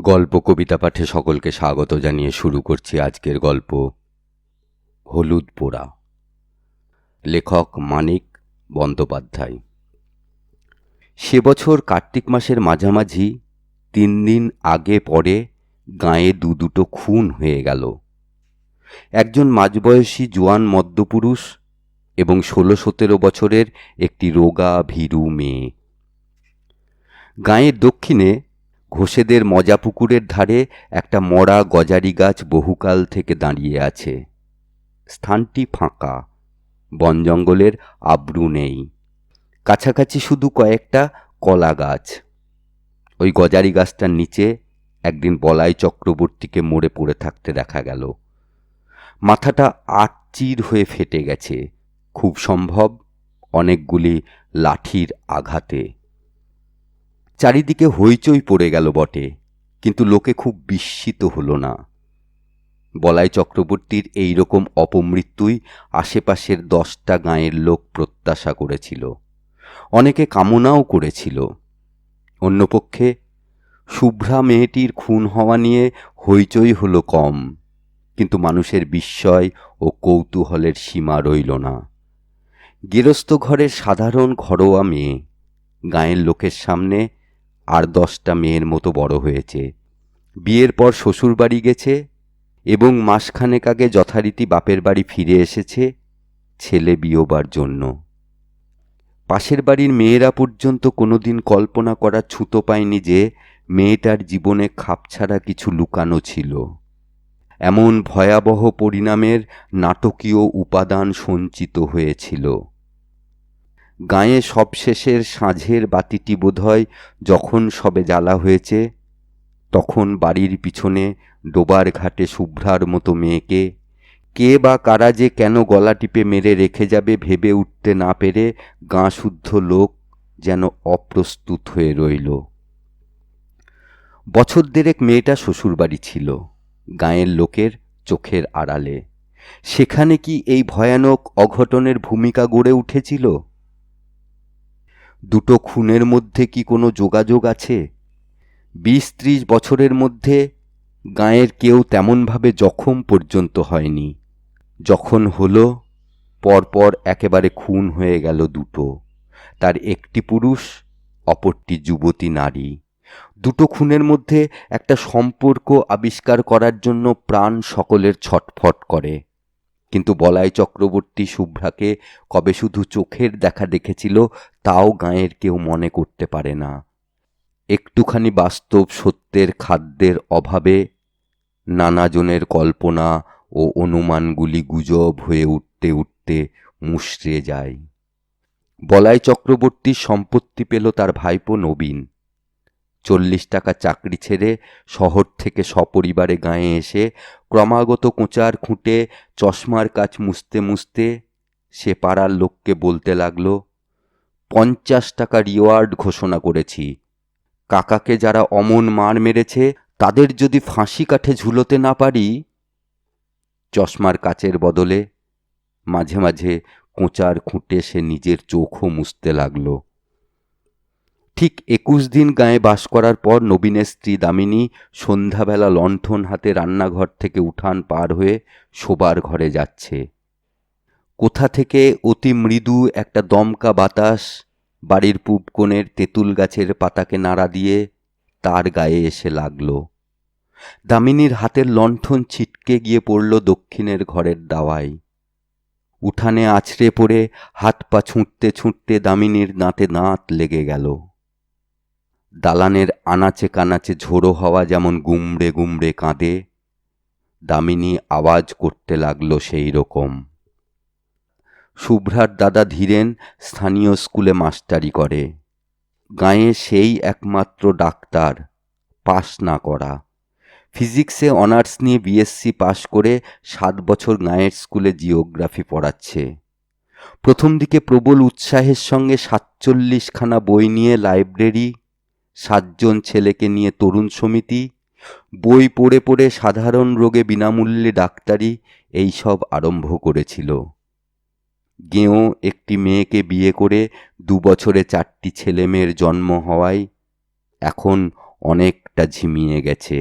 গল্প কবিতা পাঠে সকলকে স্বাগত জানিয়ে শুরু করছি আজকের গল্প, হলুদ পোড়া। লেখক মানিক বন্দ্যোপাধ্যায়। সে বছর কার্তিক মাসের মাঝামাঝি তিন দিন আগে পরে গাঁয়ে দু দুটো খুন হয়ে গেল। একজন মাঝবয়সী জোয়ান মদ্যপুরুষ এবং ষোলো সতেরো বছরের একটি রোগা ভীরু মেয়ে। গাঁয়ের দক্ষিণে ঘোষেদের মজা পুকুরের ধারে একটা মরা গজারি গাছ বহুকাল থেকে দাঁড়িয়ে আছে। স্থানটি ফাঁকা, বন জঙ্গলের আব্রু নেই। কাছাকাছি শুধু কয়েকটা কলা গাছ। ওই গজারি গাছটার নিচে একদিন বলাই চক্রবর্তীকে মরে পড়ে থাকতে দেখা গেল। মাথাটা আটচির হয়ে ফেটে গেছে। খুব সম্ভব অনেকগুলি লাঠির আঘাতে। চারিদিকে হইচই পড়ে গেল বটে, কিন্তু লোকে খুব বিস্মিত হলো না। বলাই চক্রবর্তীর এই রকম অপমৃত্যুই আশেপাশের দশটা গাঁয়ের লোক প্রত্যাশা করেছিল। অনেকে কামনাও করেছিল। অন্যপক্ষে শুভ্রা মেয়েটির খুন হওয়া নিয়ে হইচই হলো কম, কিন্তু মানুষের বিস্ময় ও কৌতূহলের সীমা রইল না। গেরস্থ ঘরের সাধারণ ঘরোয়া মেয়ে, গাঁয়ের লোকের সামনে আর দশটা মেয়ের মতো বড় হয়েছে। বিয়ের পর শ্বশুর বাড়ি গেছে এবং মাসখানেক আগে যথারীতি বাপের বাড়ি ফিরে এসেছে ছেলে বিয়োবার জন্য। পাশের বাড়ির মেয়েরা পর্যন্ত কোনোদিন কল্পনা করার ছুতো পায়নি যে মেয়েটার জীবনে খাপছাড়া কিছু লুকানো ছিল। এমন ভয়াবহ পরিণামের নাটকীয় উপাদান সঞ্চিত হয়েছিল। গাঁয়ে সবশেষের সাঁঝের বাতিটি বোধহয় যখন সবে জ্বালা হয়েছে, তখন বাড়ির পিছনে ডোবার ঘাটে শুভ্রার মতো মেয়েকে, কে বা কারা যে কেন গলা টিপে মেরে রেখে যাবে ভেবে উঠতে না পেরে গাঁ শুদ্ধ লোক যেন অপ্রস্তুত হয়ে রইল। বছর দেড়েক মেয়েটা শ্বশুরবাড়ি ছিল, গাঁয়ের লোকের চোখের আড়ালে। সেখানে কি এই ভয়ানক অঘটনের ভূমিকা গড়ে উঠেছিল? দুটো খুনের মধ্যে কি কোনো যোগাযোগ আছে? বিশ ত্রিশ বছরের মধ্যে গাঁয়ের কেউ তেমনভাবে জখম পর্যন্ত হয়নি। যখন হলো, পরপর একেবারে খুন হয়ে গেল দুটো। তার একটি পুরুষ, অপরটি যুবতী নারী। দুটো খুনের মধ্যে একটা সম্পর্ক আবিষ্কার করার জন্য প্রাণ সকলের ছটফট করে। কিন্তু বলাই চক্রবর্তী শুভ্রাকে কবে শুধু চোখের দেখা দেখেছিল, তাও গাঁয়ের কেউ মনে করতে পারে না। একটুখানি বাস্তব সত্যের খাদ্যের অভাবে নানাজনের কল্পনা ও অনুমানগুলি গুজব হয়ে উঠতে উঠতে মুশড়ে যায়। বলাই চক্রবর্তীর সম্পত্তি পেল তার ভাইপো নবীন। চল্লিশ টাকা চাকরি ছেড়ে শহর থেকে সপরিবারে গাঁয়ে এসে ক্রমাগত কোঁচার খুঁটে চশমার কাজ মুছতে মুছতে সে পাড়ার লোককে বলতে লাগল, পঞ্চাশ টাকা রিওয়ার্ড ঘোষণা করেছি। কাকাকে যারা অমন মার মেরেছে, তাদের যদি ফাঁসি কাঠে ঝুলোতে না পারি? চশমার কাচের বদলে মাঝে মাঝে কোঁচার খুঁটে সে নিজের চোখও মুছতে লাগল। ঠিক একুশ দিন গায়ে বাস করার পর নবীনের স্ত্রী দামিনী সন্ধ্যাবেলা লণ্ঠন হাতে রান্নাঘর থেকে উঠান পার হয়ে শোবার ঘরে যাচ্ছে। কোথা থেকে অতি মৃদু একটা দমকা বাতাস বাড়ির পূব কোণের তেঁতুল গাছের পাতাকে নাড়া দিয়ে তার গায়ে এসে লাগল। দামিনীর হাতের লণ্ঠন ছিটকে গিয়ে পড়ল দক্ষিণের ঘরের দাওয়ায়। উঠানে আছড়ে পড়ে হাত পা ছুঁটতে ছুঁটতে দামিনীর দাঁতে দাঁত লেগে গেল। দালানের আনাচে কানাচে ঝোড়ো হওয়া যেমন গুমড়ে গুমড়ে কাঁদে, দামিনী আওয়াজ করতে লাগল সেই রকম। শুভ্রার দাদা ধীরেন স্থানীয় স্কুলে মাস্টারি করে। গাঁয়ে সেই একমাত্র ডাক্তার পাশ না করা। ফিজিক্সে অনার্স নিয়ে বিএসসি পাশ করে সাত বছর গাঁয়ের স্কুলে জিওগ্রাফি পড়াচ্ছে। প্রথম দিকে প্রবল উৎসাহের সঙ্গে সাতচল্লিশখানা বই নিয়ে লাইব্রেরি সাতজন ছেলেকে নিয়ে তরুণ সমিতি, বই পড়ে পড়ে সাধারণ রোগে বিনামূল্যে ডাক্তারি এই সব আরম্ভ করেছিল। গেঁয়ো একটি মেয়েকে বিয়ে করে দু বছরে চারটি ছেলে মেয়ের জন্ম হওয়ায় এখন অনেকটা ঝিমিয়ে গেছে।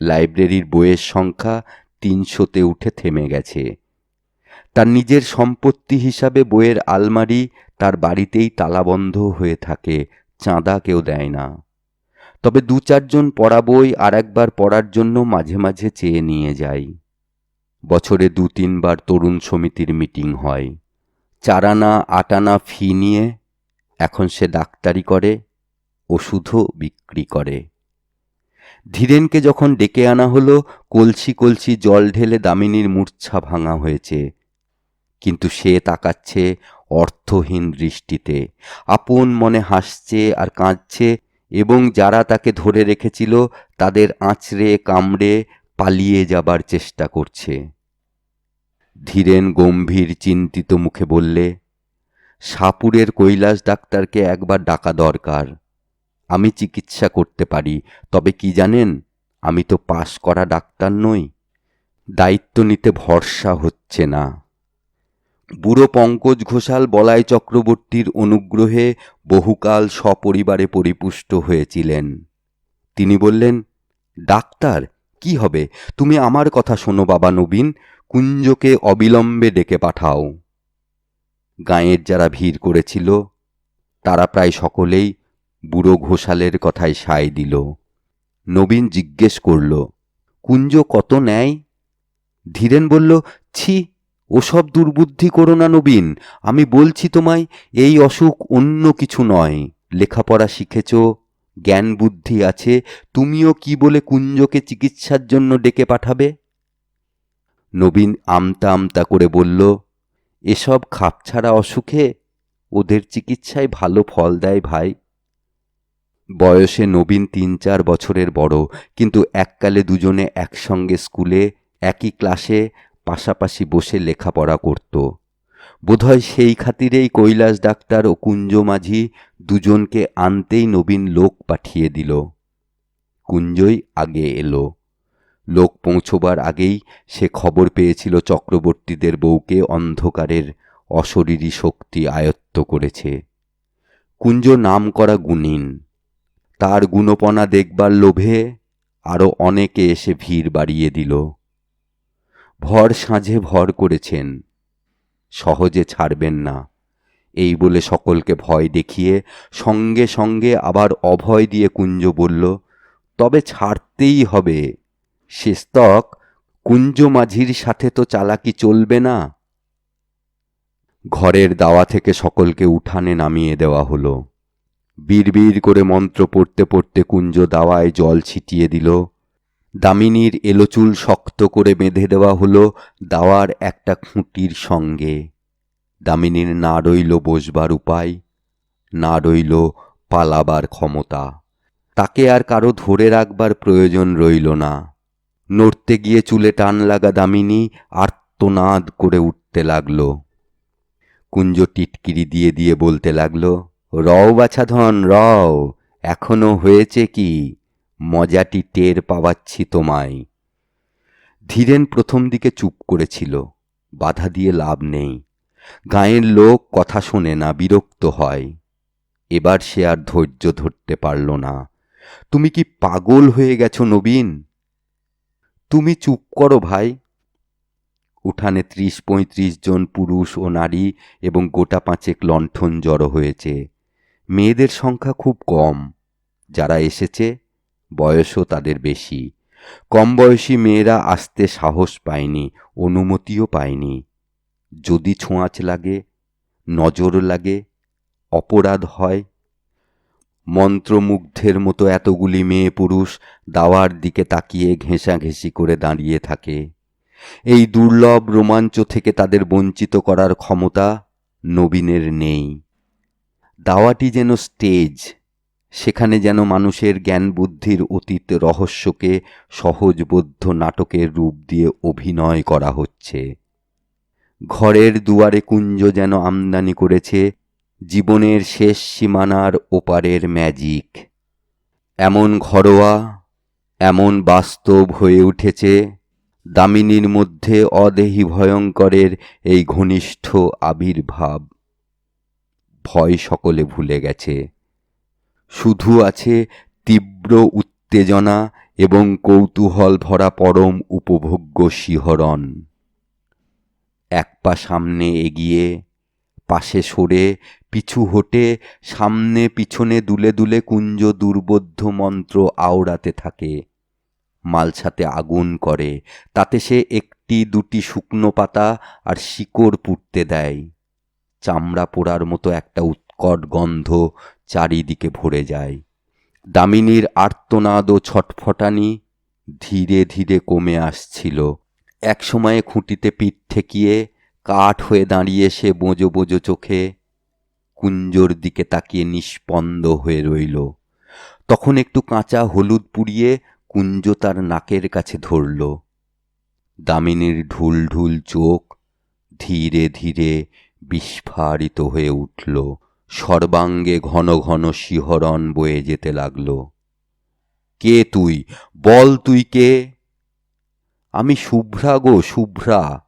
লাইব্রেরির বইয়ের সংখ্যা তিনশোতে উঠে থেমে গেছে। তার নিজের সম্পত্তি হিসাবে বইয়ের আলমারি তার বাড়িতেই তালাবন্ধ হয়ে থাকে চাঁদা কেউ দেয় না। তবে দু চারজন পড়া বই আর একবার পড়ার জন্য মাঝে মাঝে চেয়ে নিয়ে যাই। বছরে দু তিনবার তরুণ সমিতির মিটিং হয়। চারানা, আটানা ফি নিয়ে এখন সে ডাক্তারি করে, ওষুধও বিক্রি করে। ধীরেনকে যখন ডেকে আনা হলো, কলসি কলসি জল ঢেলে দামিনীর মূর্ছা ভাঙা হয়েছে। কিন্তু সে তাকাচ্ছে অর্থহীন দৃষ্টিতে। আপন মনে হাসছে আর কাঁদছে এবং যারা তাকে ধরে রেখেছিল, তাদের আঁচড়ে, কামড়ে পালিয়ে যাবার চেষ্টা করছে। ধীরেন গম্ভীর চিন্তিত মুখে বললে, সাপুরের কৈলাস ডাক্তারকে একবার ডাকা দরকার। আমি চিকিৎসা করতে পারি, তবে কি জানেন, আমি তো পাশ করা ডাক্তার নই। দায়িত্ব নিতে ভরসা হচ্ছে না। বুড়ো পঙ্কজ ঘোষাল বলাই চক্রবর্তীর অনুগ্রহে বহুকাল সপরিবারে পরিপুষ্ট হয়েছিলেন। তিনি বললেন, ডাক্তার, কি হবে? তুমি আমার কথা শোনো বাবা নবীন, কুঞ্জকে অবিলম্বে ডেকে পাঠাও। গাঁয়ের যারা ভিড় করেছিল, তারা প্রায় সকলেই বুড়ো ঘোষালের কথায় সায় দিল। নবীন জিজ্ঞেস করল, কুঞ্জ কত নেয়? ধীরেন বলল, ছি ওসব দুর্বুদ্ধি করো না নবীন, আমি বলছি তোমায়, এই অসুখ অন্য কিছু নয়। লেখাপড়া শিখেছ, জ্ঞান বুদ্ধি আছে, তুমিও কি বলে কুঞ্জকে চিকিৎসার জন্য ডেকে পাঠাবে? নবীন আমতা আমতা করে বলল, এসব খাপছাড়া অসুখে ওদের চিকিৎসায় ভালো ফল দেয় ভাই। বয়সে নবীন তিন চার বছরের বড়, কিন্তু এককালে দুজনে একসঙ্গে স্কুলে, একই ক্লাসে পাশাপাশি বসে লেখাপড়া করত। বোধহয় সেই খাতিরেই কৈলাস ডাক্তার ও কুঞ্জ মাঝি দুজনকে আনতেই নবীন লোক পাঠিয়ে দিল। কুঞ্জই আগে এলো। লোক পৌঁছবার আগেই সে খবর পেয়েছিল চক্রবর্তীদের বউকে অন্ধকারের অশরীরী শক্তি আয়ত্ত করেছে। কুঞ্জ নাম করা গুণিন। তার গুণপনা দেখবার লোভে আরও অনেকে এসে ভিড় বাড়িয়ে দিল। ভর সাঁঝে ভর করেছেন। সহজে ছাড়বেন না। এই বলে সকলকে ভয় দেখিয়ে সঙ্গে সঙ্গে আবার অভয় দিয়ে কুঞ্জ বলল, তবে ছাড়তেই হবে। শেস্তক কুঞ্জ মাঝির সাথে তো চালাকি চলবে না। ঘরের দাওয়া থেকে সকলকে উঠানে নামিয়ে দেওয়া হলো। বিড়বিড় করে মন্ত্র পড়তে পড়তে কুঞ্জ দাওয়ায় জল ছিটিয়ে দিল। দামিনীর এলোচুল শক্ত করে বেঁধে দেওয়া হলো দাওয়ার একটা খুঁটির সঙ্গে। দামিনীর না রইল বসবার উপায়, না রইল পালাবার ক্ষমতা। তাকে আর কারও ধরে রাখবার প্রয়োজন রইল না। নড়তে গিয়ে চুলে টান লাগা দামিনী আর্তনাদ করে উঠতে লাগল। কুঞ্জ টিটকিরি দিয়ে দিয়ে বলতে লাগল, রও বাছাধন রও, এখনও হয়েছে কি? মজাটি টের পাওয়াচ্ছি তোমায়। ধীরেন প্রথম দিকে চুপ করেছিল, বাধা দিয়ে লাভ নেই। গাঁয়ের লোক কথা শোনে না, বিরক্ত হয়। এবার সে আর ধৈর্য ধরতে পারল না। তুমি কি পাগল হয়ে গেছো নবীন? তুমি চুপ করো ভাই। উঠানে ত্রিশ পঁয়ত্রিশ জন পুরুষ ও নারী এবং গোটা পাঁচেক লণ্ঠন জড়ো হয়েছে। মেয়েদের সংখ্যা খুব কম। যারা এসেছে বয়সও তাদের বেশি। কম বয়সী মেয়েরা আসতে সাহস পায়নি, অনুমতিও পায়নি। যদি ছোঁয়াচ লাগে, নজর লাগে, অপরাধ হয়। মন্ত্রমুগ্ধের মতো এতগুলি মেয়ে পুরুষ দাওয়ার দিকে তাকিয়ে ঘেঁষাঘেঁষি করে দাঁড়িয়ে থাকে। এই দুর্লভ রোমাঞ্চ থেকে তাদের বঞ্চিত করার ক্ষমতা নবীনের নেই। দাওয়াটি যেন স্টেজ সেখানে যেন মানুষের জ্ঞান বুদ্ধির অতীত রহস্যকে সহজবোধ্য নাটকের রূপ দিয়ে অভিনয় করা হচ্ছে। ঘরের দুয়ারে কুঞ্জ যেন আমদানি করেছে জীবনের শেষ সীমানার ওপারের ম্যাজিক। এমন ঘরোয়া, এমন বাস্তব হয়ে উঠেছে দামিনীর মধ্যে অদেহি ভয়ঙ্করের এই ঘনিষ্ঠ আবির্ভাব। ভয় সকলে ভুলে গেছে। শুধু আছে তীব্র উত্তেজনা এবং কৌতূহল ভরা পরম উপভোগ্য শিহরণ। এক পা সামনে এগিয়ে, পাশে সরে, পিছু হটে, সামনে পিছনে দুলে দুলে কুঞ্জ দুর্বোধ্য মন্ত্র আওড়াতে থাকে। মালসাতে আগুন করে, তাতে সে একটি দুটি শুকনো পাতা আর শিকড় পুড়তে দেয়। চামড়া পোড়ার মতো একটা উৎকট গন্ধ চারিদিকে ভরে যায়। দামিনীর আর্তনাদ ও ছটফটানি ধীরে ধীরে কমে আসছিল। একসময়ে খুঁটিতে পিঠ ঠেকিয়ে কাঠ হয়ে দাঁড়িয়ে সে বোঁজো বোঁজো চোখে কুঞ্জোর দিকে তাকিয়ে নিষ্পন্দ হয়ে রইল। তখন একটু কাঁচা হলুদ পুড়িয়ে কুঞ্জ তার নাকের কাছে ধরল। দামিনীর ঢুল ঢুল চোখ ধীরে ধীরে বিস্ফারিত হয়ে উঠল। সর্বাঙ্গে ঘন ঘন শিহরণ বয়ে যেতে লাগল। কে তুই? বল তুই কে? আমি শুভ্রা গো, শুভ্রা।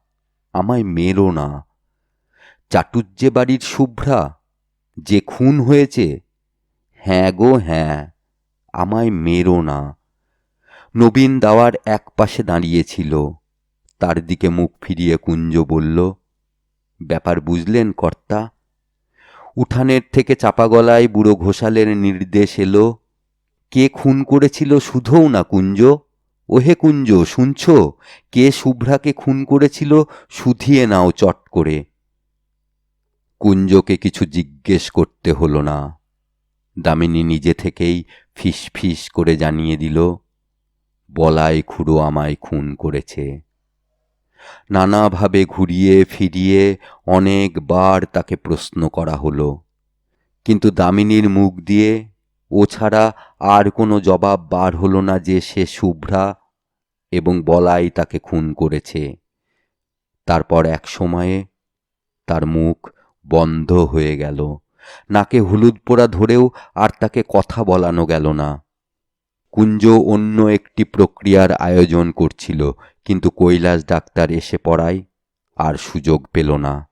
আমায় মেরো না। চাটুজ্জে বাড়ির শুভ্রা, যে খুন হয়েছে? হ্যাঁ গো হ্যাঁ। আমায় মেরো না। নবীন দাওয়ার এক পাশে দাঁড়িয়েছিল। তার দিকে মুখ ফিরিয়ে কুঞ্জ বলল, ব্যাপার বুঝলেন কর্তা উঠানের থেকে চাপা গলায় বুড়ো ঘোষালের নির্দেশ এলো, কে খুন করেছিল শুধোও না কুঞ্জ? ওহে কুঞ্জ, শুনছ? কে শুভ্রাকে খুন করেছিল শুধিয়ে নাও চট করে। কুঞ্জকে কিছু জিজ্ঞেস করতে হলো না। দামিনী নিজে থেকেই ফিস ফিস করে জানিয়ে দিল, বলাই খুড়ো আমায় খুন করেছে। নানাভাবে ঘুরিয়ে ফিরিয়ে অনেকবার তাকে প্রশ্ন করা হলো। কিন্তু দামিনীর মুখ দিয়ে ও ছাড়া আর কোনো জবাব বার হলো না যে সে শুভ্রা এবং বলাই তাকে খুন করেছে। তারপর এক সময়ে তার মুখ বন্ধ হয়ে গেল। নাকে হলুদ পোড়া ধরেও আর তাকে কথা বলানো গেল না। কুঞ্জ অন্য একটি প্রক্রিয়ার আয়োজন করছিল। কিন্তু কৈলাস ডাক্তার এসে পড়ায়, আর সুযোগ পেল না।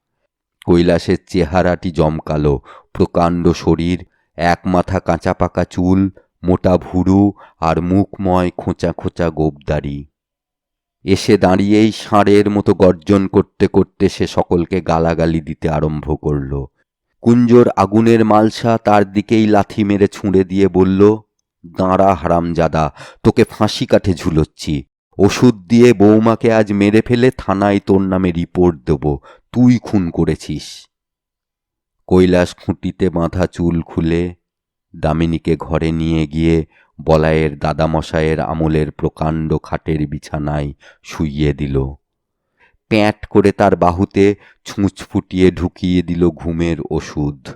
কৈলাসের চেহারাটি জমকালো, প্রকাণ্ড শরীর, এক মাথা কাঁচা পাকা চুল, মোটা ভুরু, আর মুখময় খোঁচা খোঁচা গোবদারি। এসে দাঁড়িয়েই ষাঁড়ের মতো গর্জন করতে করতে সে সকলকে গালাগালি দিতে আরম্ভ করল। কুঞ্জর আগুনের মালসা তার দিকেই লাথি মেরে ছুঁড়ে দিয়ে বলল, দাঁড়া হারামজাদা, তোকে ফাঁসি কাঠে ঝুলোচ্ছি। ওষুধ দিয়ে বৌমাকে আজ মেরে ফেলে থানায় তোর নামে রিপোর্ট দেব, তুই খুন করেছিস। কৈলাস খুঁটিতে বাঁধা চুল খুলে দামিনীকে ঘরে নিয়ে গিয়ে বলায়ের দাদামশায়ের আমলের প্রকাণ্ড খাটের বিছানায় শুইয়ে দিল। প্যাঁট করে তার বাহুতে ছুঁচ ফুটিয়ে ঢুকিয়ে দিল ঘুমের ওষুধ।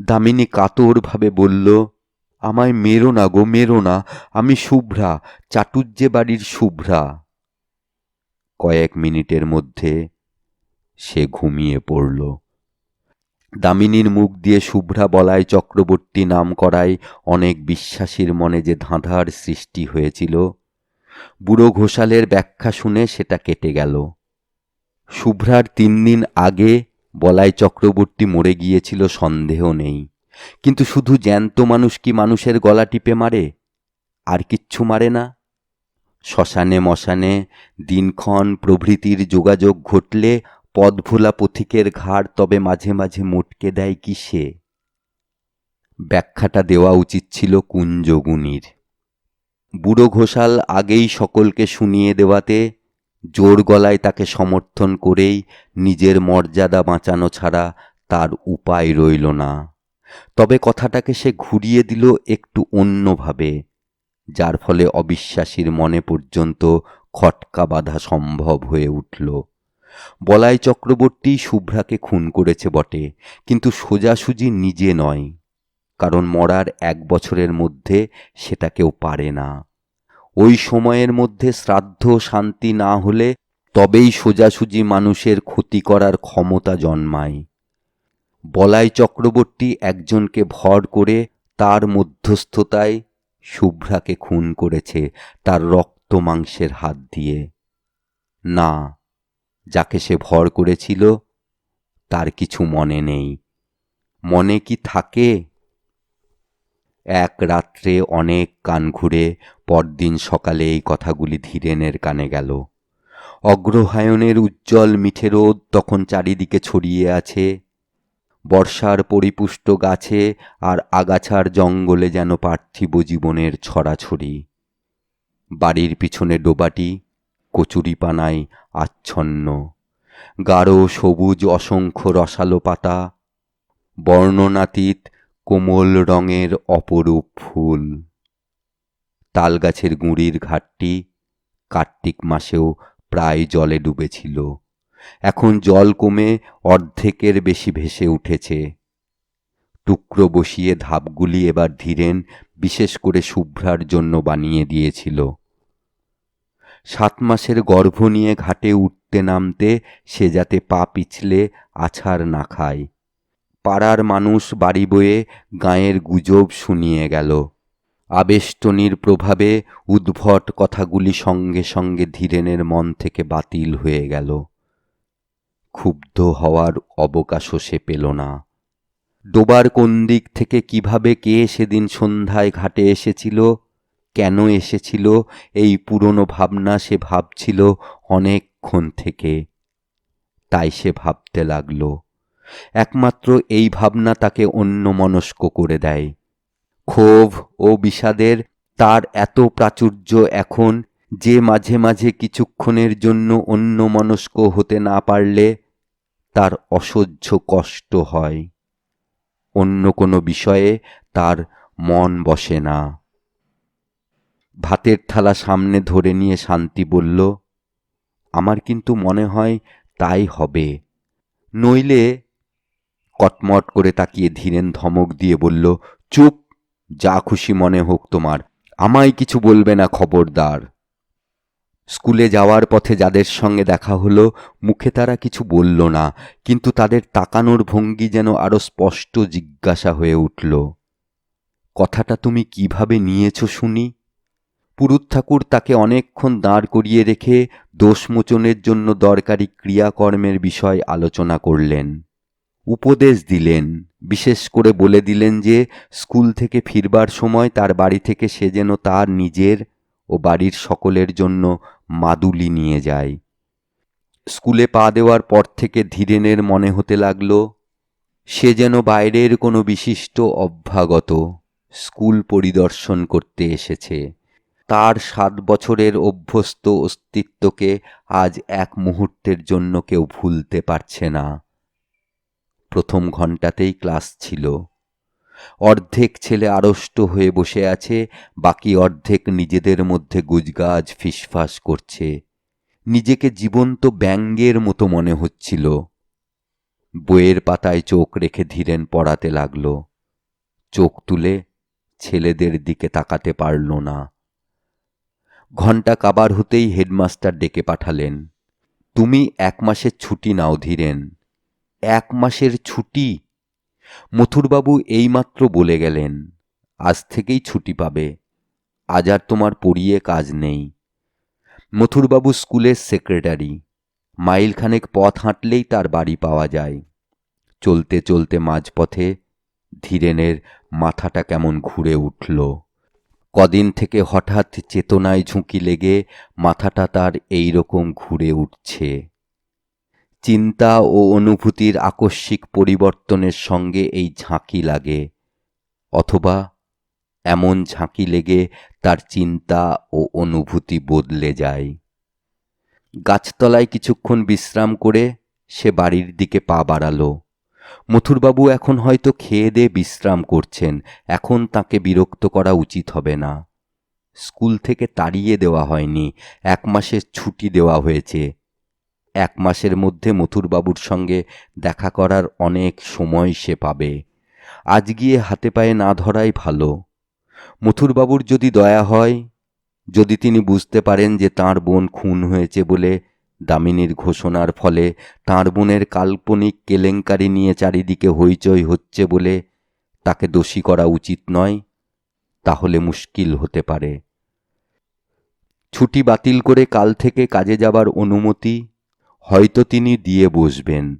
দামিনী কাতরভাবে বলল আমায় মেরো না গো, মেরো না। আমি শুভ্রা চাটুজ্জে বাড়ির শুভ্রা। কয়েক মিনিটের মধ্যে সে ঘুমিয়ে পড়ল। দামিনীর মুখ দিয়ে শুভ্রা বলায় চক্রবর্তী নাম করায় অনেক বিশ্বাসীর মনে যে ধাঁধার সৃষ্টি হয়েছিল। বুড়ো ঘোষালের ব্যাখ্যা শুনে সেটা কেটে গেল। শুভ্রার তিন দিন আগে বলাই চক্রবর্তী মরে গিয়েছিল, সন্দেহ নেই। কিন্তু শুধু জ্যান্ত মানুষ কি মানুষের গলা টিপে মারে? আর কিচ্ছু মারে না। শ্মশানে মশানে দিনক্ষণ প্রভৃতির যোগাযোগ ঘটলে পদভোলা পথিকের ঘাড় তবে মাঝে মাঝে মোটকে দেয় কিসে? ব্যাখ্যাটা দেওয়া উচিত ছিল কুঞ্জগুনির বুড়ো ঘোষাল আগেই সকলকে শুনিয়ে দেওয়াতে জোর গলায় তাকে সমর্থন করেই নিজের মর্যাদা বাঁচানো ছাড়া তার উপায় রইল না। তবে কথাটাকে সে ঘুরিয়ে দিল একটু অন্যভাবে, যার ফলে অবিশ্বাসীর মনে পর্যন্ত খটকা বাঁধা সম্ভব হয়ে উঠল। বলাই চক্রবর্তী শুভ্রাকে খুন করেছে বটে, কিন্তু সোজাসুজি নিজে নয়, কারণ মরার এক বছরের মধ্যে সেটা কেউ পারে না। ওই সময়ের মধ্যে শ্রাদ্ধ শান্তি না হলে তবেই সোজাসুজি মানুষের ক্ষতি করার ক্ষমতা জন্মায়। বলাই চক্রবর্তী একজনকে ভর করে তার মধ্যস্থতায় শুভ্রাকে খুন করেছে তার রক্ত মাংসের হাত দিয়ে। না, যাকে সে ভর করেছিল, তার কিছু মনে নেই। মনে কি থাকে? এক রাত্রে অনেক কান ঘুরে পরদিন সকালে এই কথাগুলি ধীরেনের কানে গেল। অগ্রহায়ণের উজ্জ্বল মিঠে রোদ তখন চারিদিকে ছড়িয়ে আছে। বর্ষার পরিপুষ্ট গাছে আর আগাছার জঙ্গলে যেন পার্থিব জীবনের ছড়াছড়ি। বাড়ির পিছনে ডোবাটি, কচুরিপানায় আচ্ছন্ন। গাঢ় সবুজ অসংখ্য রসালো পাতা, বর্ণনাতীত কোমল রঙের অপরূপ ফুল। তালগাছের গুঁড়ির ঘাটটি কার্তিক মাসেও প্রায় জলে ডুবেছিল। এখন জল কমে অর্ধেকের বেশি ভেসে উঠেছে। টুকরো বসিয়ে ধাপগুলি এবার ধীরেন, বিশেষ করে শুভ্রার জন্য বানিয়ে দিয়েছিল। সাত মাসের গর্ভ নিয়ে ঘাটে উঠতে নামতে সে যাতে পা পিছলে আছাড় না খায়। পাড়ার মানুষ বাড়ি বয়ে গাঁয়ের গুজব শুনিয়ে গেল। আবেষ্টনীর প্রভাবে উদ্ভট কথাগুলি সঙ্গে সঙ্গে ধীরেনের মন থেকে বাতিল হয়ে গেল। ক্ষুব্ধ হওয়ার অবকাশও সে পেল না। ডোবার কোন দিক থেকে কীভাবে কে সেদিন সন্ধ্যায় ঘাটে এসেছিল, কেন এসেছিল, এই পুরনো ভাবনা সে ভাবছিল অনেকক্ষণ থেকে। তাই সে ভাবতে লাগল, একমাত্র এই ভাবনা তাকে অন্যমনস্ক করে দেয়। ক্ষোভ ও বিষাদের তার এত প্রাচুর্য এখন যে মাঝে মাঝে কিছুক্ষণের জন্য অন্যমনস্ক হতে না পারলে তার অসহ্য কষ্ট হয়। অন্য কোনো বিষয়ে তার মন বসে না। ভাতের থালা সামনে ধরে নিয়ে শান্তি বলল, আমার কিন্তু মনে হয় তাই হবে। নইলে কটমট করে তাকিয়ে ধীরেন ধমক দিয়ে বলল, চুপ, যা খুশি মনে হোক তোমার। আমায় কিছু বলবে না খবরদার। স্কুলে যাওয়ার পথে যাদের সঙ্গে দেখা হলো, মুখে তারা কিছু বলল না, কিন্তু তাদের তাকানোর ভঙ্গি যেন আরও স্পষ্ট জিজ্ঞাসা হয়ে উঠল। কথাটা তুমি কীভাবে নিয়েছ শুনি? পুরুত ঠাকুর তাকে অনেকক্ষণ দাঁড় করিয়ে রেখে দোষমোচনের জন্য দরকারি ক্রিয়াকর্মের বিষয় আলোচনা করলেন। উপদেশ দিলেন, বিশেষ করে বলে দিলেন যে, স্কুল থেকে ফিরবার সময় তার বাড়ি থেকে সে যেন তার নিজের ও বাড়ির সকলের জন্য মাদুলি নিয়ে যায়। স্কুলে পা দেওয়ার পর থেকে ধীরেনের মনে হতে লাগল, সে যেন বাইরের কোনো বিশিষ্ট অভ্যাগত স্কুল পরিদর্শন করতে এসেছে। তার সাত বছরের অভ্যস্ত অস্তিত্বকে আজ এক মুহূর্তের জন্য কেউ ভুলতে পারছে না। প্রথম ঘন্টাতেই ক্লাস ছিল। অর্ধেক ছেলে আড়ষ্ট হয়ে বসে আছে, বাকি অর্ধেক নিজেদের মধ্যে গুজগাজ, ফিসফাস করছে। নিজেকে জীবন্ত ব্যঙ্গের মতো মনে হচ্ছিল। বইয়ের পাতায় চোখ রেখে ধীরেন পড়াতে লাগল। চোখ তুলে ছেলেদের দিকে তাকাতে পারল না। ঘণ্টা কাবার হতেই হেডমাস্টার ডেকে পাঠালেন। তুমি এক মাসের ছুটি নাও ধীরেন। এক মাসের ছুটি মথুরবাবু এইমাত্র বলে গেলেন, আজ থেকেই ছুটি পাবে, আজ আর তোমার পড়িয়ে কাজ নেই। মথুরবাবু স্কুলের সেক্রেটারি, মাইলখানেক পথ হাঁটলেই তার বাড়ি পাওয়া যায়। চলতে চলতে মাঝপথে ধীরেনের মাথাটা কেমন ঘুরে উঠল। কদিন থেকে হঠাৎ চেতনায় ঝুঁকি লেগে মাথাটা তার এই রকম ঘুরে উঠছে। চিন্তা ও অনুভূতির আকস্মিক পরিবর্তনের সঙ্গে এই ঝাঁকি লাগে, অথবা এমন ঝাঁকি লেগে তার চিন্তা ও অনুভূতি বদলে যায়। গাছতলায় কিছুক্ষণ বিশ্রাম করে সে বাড়ির দিকে পা বাড়ালো। মথুরবাবু এখন হয়তো খেয়ে দিয়ে বিশ্রাম করছেন, এখন তাকে বিরক্ত করা উচিত হবে না। স্কুল থেকে তাড়িয়ে দেওয়া হয়নি, এক মাসের ছুটি দেওয়া হয়েছে। এক মাসের মধ্যে মথুরবাবুর সঙ্গে দেখা করার অনেক সময় সে পাবে। আজ গিয়ে হাতে পায়ে না ধরাই ভালো। মথুরবাবুর যদি দয়া হয়, যদি তিনি বুঝতে পারেন যে তাঁর বোন খুন হয়েছে বলে দামিনীর ঘোষণার ফলে তাঁর বোনের কাল্পনিক কেলেঙ্কারি নিয়ে চারিদিকে হইচই হচ্ছে বলে তাকে দোষী করা উচিত নয়, তাহলে মুশকিল হতে পারে। ছুটি বাতিল করে কাল থেকে কাজে যাবার অনুমতি হয়তো তিনি দিয়ে বসবেন।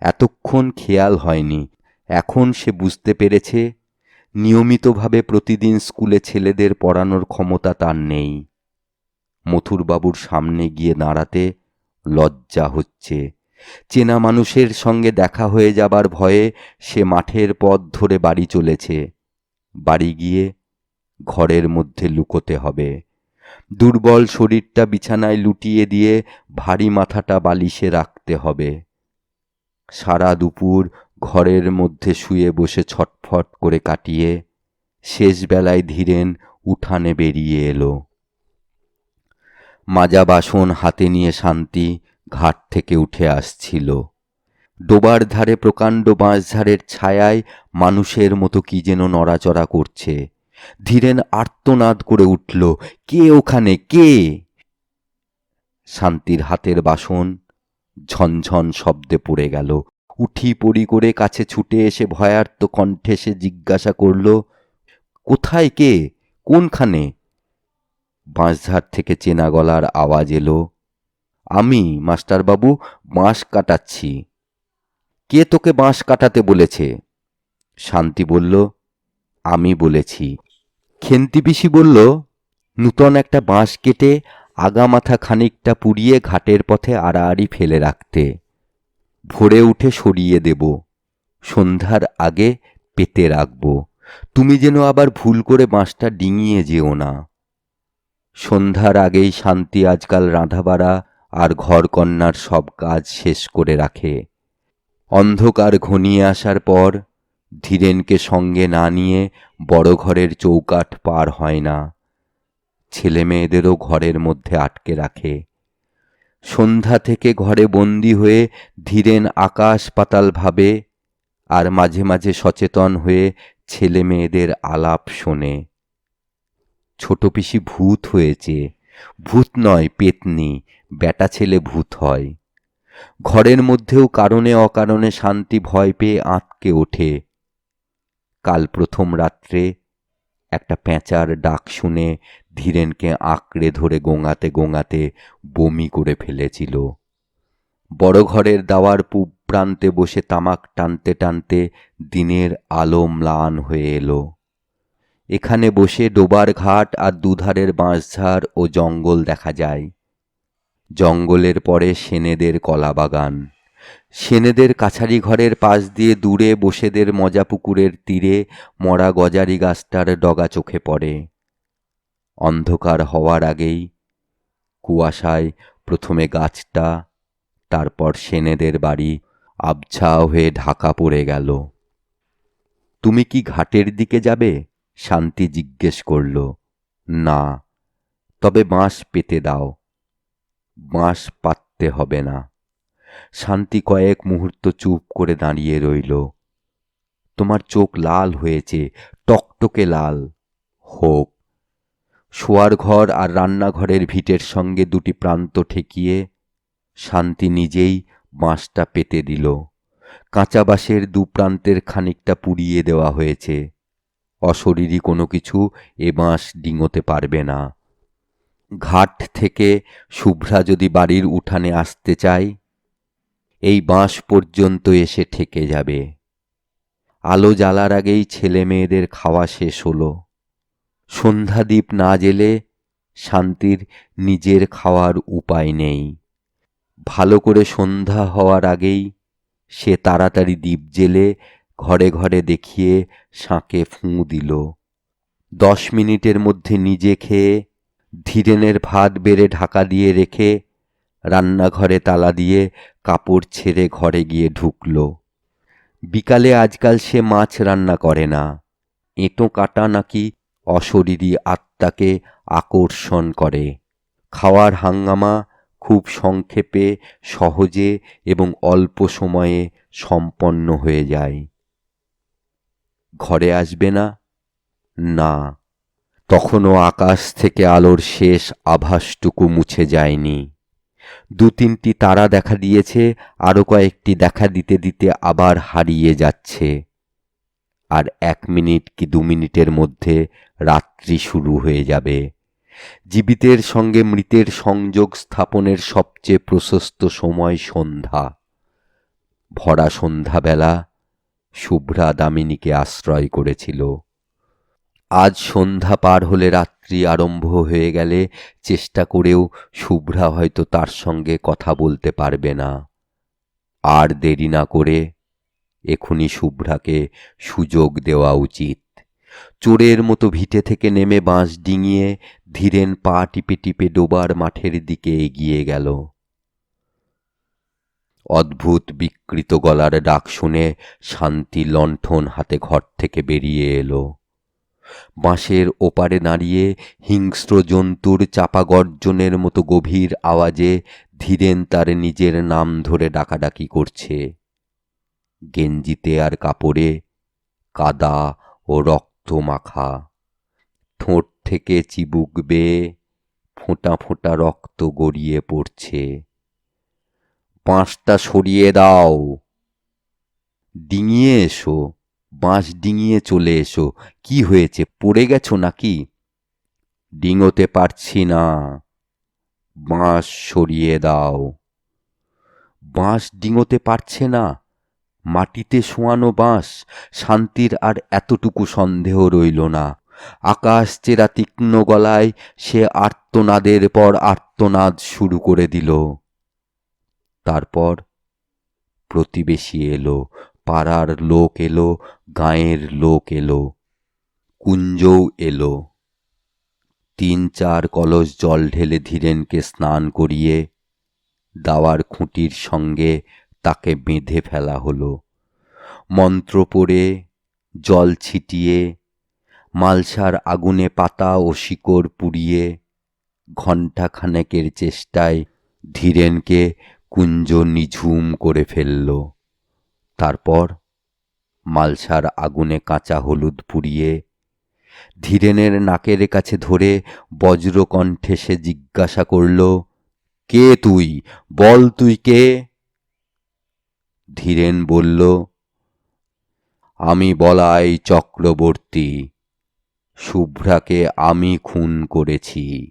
এতক্ষণ খেয়াল হয়নি। এখন সে বুঝতে পেরেছে, নিয়মিতভাবে প্রতিদিন স্কুলে ছেলেদের পড়ানোর ক্ষমতা তার নেই। মথুরবাবুর সামনে গিয়ে দাঁড়াতে লজ্জা হচ্ছে। চেনা মানুষের সঙ্গে দেখা হয়ে যাবার ভয়ে সে মাঠের পথ ধরে বাড়ি চলেছে। বাড়ি গিয়ে ঘরের মধ্যে লুকোতে হবে। দুর্বল শরীরটা বিছানায় লুটিয়ে দিয়ে ভারী মাথাটা বালিশে রাখতে হবে। সারা দুপুর ঘরের মধ্যে শুয়ে বসে ছটফট করে কাটিয়ে শেষ বেলায় ধীরেন উঠানে বেরিয়ে এলো। মাজা বাসন হাতে নিয়ে শান্তি ঘাট থেকে উঠে আসছিল। ডোবার ধারে প্রকাণ্ড বাঁশঝাড়ের ছায়ায় মানুষের মতো কি যেন নড়াচড়া করছে। ধীরেন আর্তনাদ করে উঠল, কে ওখানে? কে? শান্তির হাতের বাসন ঝনঝন শব্দে পড়ে গেল। উঠি পড়ি করে কাছে ছুটে এসে ভয়ার্ত কণ্ঠে সে জিজ্ঞাসা করল, কোথায় কে? কোনখানে? বাঁশঝাড় থেকে চেনা গলার আওয়াজ এলো, আমি, মাস্টারবাবু, বাঁশ কাটাচ্ছি। কে তোকে বাঁশ কাটাতে বলেছে? শান্তি বলল, আমি বলেছি। খেন্তি পিসি বলল, নূতন একটা বাঁশ কেটে আগামাথা খানিকটা পুড়িয়ে ঘাটের পথে আড়াআড়ি ফেলে রাখতে। ভোরে উঠে সরিয়ে দেব। সন্ধ্যার আগে পেতে রাখব। তুমি যেন আবার ভুল করে বাঁশটা ডিঙিয়ে যেও না। সন্ধ্যার আগেই শান্তি আজকাল রাঁধাবাড়া আর ঘরকন্নার সব কাজ শেষ করে রাখে। অন্ধকার ঘনিয়ে আসার পর ধীরেনকে সঙ্গে না নিয়ে বড় ঘরের চৌকাঠ পার হয় না। ছেলে মেয়েদেরও ঘরের মধ্যে আটকে রাখে। সন্ধ্যা থেকে ঘরে বন্দি হয়ে ধীরেন আকাশ পাতাল ভাবে আর মাঝে মাঝে সচেতন হয়ে ছেলে মেয়েদের আলাপ শোনে। ছোট পিসি ভূত হয়েছে। ভূত নয়, পেতনি। বেটা ছেলে ভূত হয়। ঘরের মধ্যেও কারণে অকারণে শান্তি ভয় পেয়ে আঁতকে ওঠে। কাল প্রথম রাত্রে একটা প্যাঁচার ডাক শুনে ধীরেনকে আঁকড়ে ধরে গোঙাতে গোঙাতে বমি করে ফেলেছিল। বড় ঘরের দাওয়ার পূব প্রান্তে বসে তামাক টানতে টানতে দিনের আলো ম্লান হয়ে এলো। এখানে বসে ডোবার ঘাট আর দুধারের বাঁশঝাড় ও জঙ্গল দেখা যায়। জঙ্গলের পরে সেনেদের কলাবাগান। সেনেদের কাছারি ঘরের পাশ দিয়ে দূরে বসেদের মজা পুকুরের তীরে মরা গজারি গাছটার ডগা চোখে পড়ে। অন্ধকার হওয়ার আগেই কুয়াশায় প্রথমে গাছটা, তারপর সেনেদের বাড়ি আবছা হয়ে ঢাকা পড়ে গেল। তুমি কি ঘাটের দিকে যাবে? শান্তি জিজ্ঞেস করল। না, তবে বাঁশ পেতে দাও। বাঁশ পাততে হবে না। শান্তি কয়েক মুহূর্ত চুপ করে দাঁড়িয়ে রইল। তোমার চোখ লাল হয়েছে, টকটকে লাল। হোক। শোয়ার ঘর আর রান্নাঘরের ভিটের সঙ্গে দুটি প্রান্ত ঠেকিয়ে শান্তি নিজেই বাঁশটা পেতে দিল। কাঁচা বাঁশের দু প্রান্তের খানিকটা পুড়িয়ে দেওয়া হয়েছে। অশরীরী কোনো কিছু এ বাঁশ ডিঙোতে পারবে না। ঘাট থেকে শুভ্রা যদি বাড়ির উঠানে আসতে চায় এই বাঁশ পর্যন্ত এসে ঠেকে যাবে। আলো জ্বালার আগেই ছেলে মেয়েদের খাওয়া শেষ হলো। সন্ধ্যাদ্বীপ না জেলে শান্তির নিজের খাওয়ার উপায় নেই। ভালো করে সন্ধ্যা হওয়ার আগেই সে তাড়াতাড়ি দ্বীপ জেলে ঘরে ঘরে দেখিয়ে শাঁকে ফুঁ দিল। দশ মিনিটের মধ্যে নিজে খেয়ে ধীরেনের ভাত বেড়ে ঢাকা দিয়ে রেখে রান্নাঘরে তালা দিয়ে কাপড় ছেড়ে ঘরে গিয়ে ঢুকল। বিকালে আজকাল সে মাছ রান্না করে না। এঁটো কাটা নাকি অশরীরী আত্মাকে আকর্ষণ করে। খাওয়ার হাঙ্গামা খুব সংক্ষেপে, সহজে এবং অল্প সময়ে সম্পন্ন হয়ে যায়। ঘরে আসবে না? না। তখনও আকাশ থেকে আলোর শেষ আভাসটুকু মুছে যায়নি। দু তিনটি তারা দেখা দিয়েছে আরও কয়েকটি দেখা দিতে দিতে আবার হারিয়ে যাচ্ছে। আর এক মিনিট কি দু মিনিটের মধ্যে রাত্রি শুরু হয়ে যাবে। জীবিতের সঙ্গে মৃতের সংযোগ স্থাপনের সবচেয়ে প্রশস্ত সময় সন্ধ্যা। ভরা সন্ধ্যাবেলা শুভ্রা দামিনীকে আশ্রয় করেছিল। আজ সন্ধ্যা পার হলে রাত্রি আরম্ভ হয়ে গেলে চেষ্টা করেও শুভ্রা হয়তো তার সঙ্গে কথা বলতে পারবে না। আর দেরি না করে এখনই শুভ্রাকে সুযোগ দেওয়া উচিত। চোরের মতো ভিটে থেকে নেমে বাঁশ ডিঙিয়ে ধীরেন পা টিপে টিপে ডোবার মাঠের দিকে এগিয়ে গেল। অদ্ভুত বিকৃত গলার ডাক শুনে শান্তি লণ্ঠন হাতে ঘর থেকে বেরিয়ে এলো। বাঁশের ওপারে দাঁড়িয়ে হিংস্র জন্তুর চাপা গর্জনের মতো গভীর আওয়াজে ধীরেন তার নিজের নাম ধরে ডাকাডাকি করছে। গেঞ্জিতে আর কাপড়ে কাদা ও রক্ত মাখা। ঠোঁট থেকে চিবুক বেয়ে ফোঁটা ফোঁটা রক্ত গড়িয়ে পড়ছে। বাঁশটা সরিয়ে দাও। ডিঙিয়ে এসো। বাঁশ ডিঙিয়ে চলে এসো। কি হয়েছে, পড়ে গেছো নাকি? ডিঙোতে পারছি না। বাঁশ সরিয়ে দাও। বাঁশ ডিঙোতে পারছে না। মাটিতে শোয়ানো বাঁশ, শান্তির আর এতটুকু সন্দেহ রইল না। আকাশ চেরা তীক্ষ্ণ গলায় সে আর্তনাদের পর আর্তনাদ শুরু করে দিল। তারপর প্রতিবেশী এলো। পাড়ার লোক এলো, গাঁয়ের লোক এলো, কুঞ্জও এলো। তিন চার কলস জল ঢেলে ধীরেনকে স্নান করিয়ে দাওয়ার খুঁটির সঙ্গে তাকে বেঁধে ফেলা হলো। মন্ত্র পড়ে, জল ছিটিয়ে, মালসার আগুনে পাতা ও শিকড় পুড়িয়ে ঘণ্টা খানেকের চেষ্টায় ধীরেনকে কুঞ্জ নিঝুম করে ফেলল। তারপর মালসার আগুনে কাঁচা হলুদ পুড়িয়ে ধীরেনের নাকের কাছে ধরে বজ্রকণ্ঠে সে জিজ্ঞাসা করল, কে তুই? বল তুই কে? ধীরেন বলল, আমি বলাই চক্রবর্তী। শুভ্রাকে আমি খুন করেছি।